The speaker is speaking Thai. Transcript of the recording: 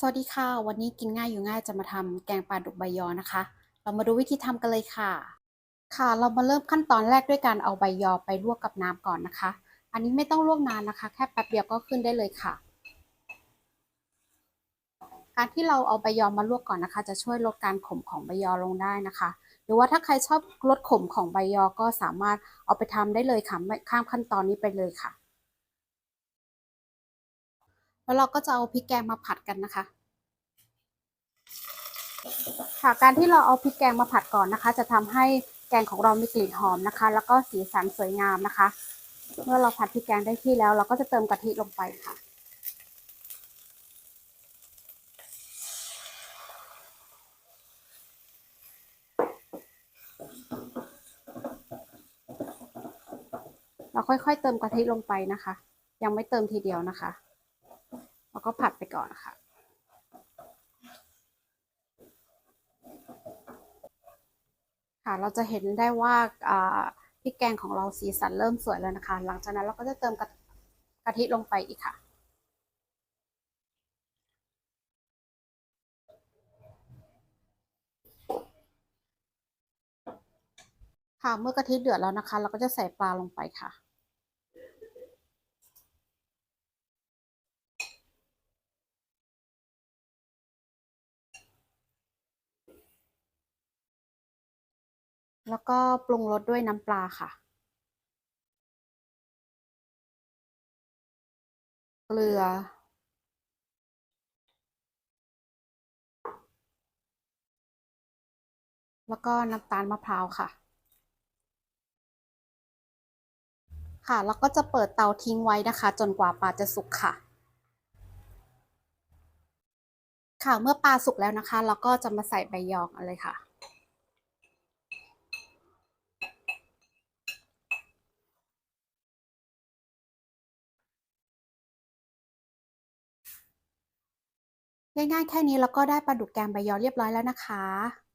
สวัสดีค่ะ วันนี้กินง่ายอยู่ง่ายจะมาทำแกงปลาดุกใบยอนะคะ เรามาดูวิธีทำกันเลยค่ะ ค่ะ เรามาเริ่มขั้นตอนแรกด้วยการเอาใบยอไปลวกกับน้ำก่อนนะคะ อันนี้ไม่ต้องลวกนานนะคะ แค่แป๊บเดียวก็ขึ้นได้เลยค่ะ การที่เราเอาใบยอมาลวกก่อนนะคะ จะช่วยลดการขมของใบยอลงได้นะคะ หรือว่าถ้าใครชอบลดขมของใบยอก็สามารถเอาไปทำได้เลยค่ะไม่ข้ามขั้นตอนนี้ไปเลยค่ะ แล้วเราก็จะเอาพริกแกงมาผัดกันนะคะ ค่ะการที่เราเอาพริกแกงมาผัดก่อนนะคะ จะทำให้แกงของเรามีกลิ่นหอมนะคะ แล้วก็สีสันสวยงามนะคะ เมื่อเราผัดพริกแกงได้ที่แล้ว เราก็จะเติมกะทิลงไปค่ะเราค่อยๆ เติมกะทิลงไปนะคะ ยังไม่เติมทีเดียวนะคะ แล้วก็ผัดไปก่อนค่ะ ค่ะ เราจะเห็นได้ว่าพริกแกงของเราสีสันเริ่มสวยแล้วนะคะ หลังจากนั้นเราก็จะเติมกะกะทิลงไปอีกค่ะค่ะเมื่อกะทิเดือดแล้วนะคะ เราก็จะใส่ปลาลงไปค่ะ แล้วก็ปรุงรสด้วยน้ำปลาค่ะ เกลือ แล้วก็น้ำตาลมะพร้าวค่ะ ค่ะ แล้วก็จะเปิดเตาทิ้งไว้นะคะ จนกว่าปลาจะสุกค่ะ ค่ะ เมื่อปลาสุกแล้วนะคะ เราก็จะมาใส่ใบยองอะไรค่ะ ง่ายๆแค่นี้เราก็ได้ปลาดุกแกงใบยอเรียบร้อยแล้วนะคะ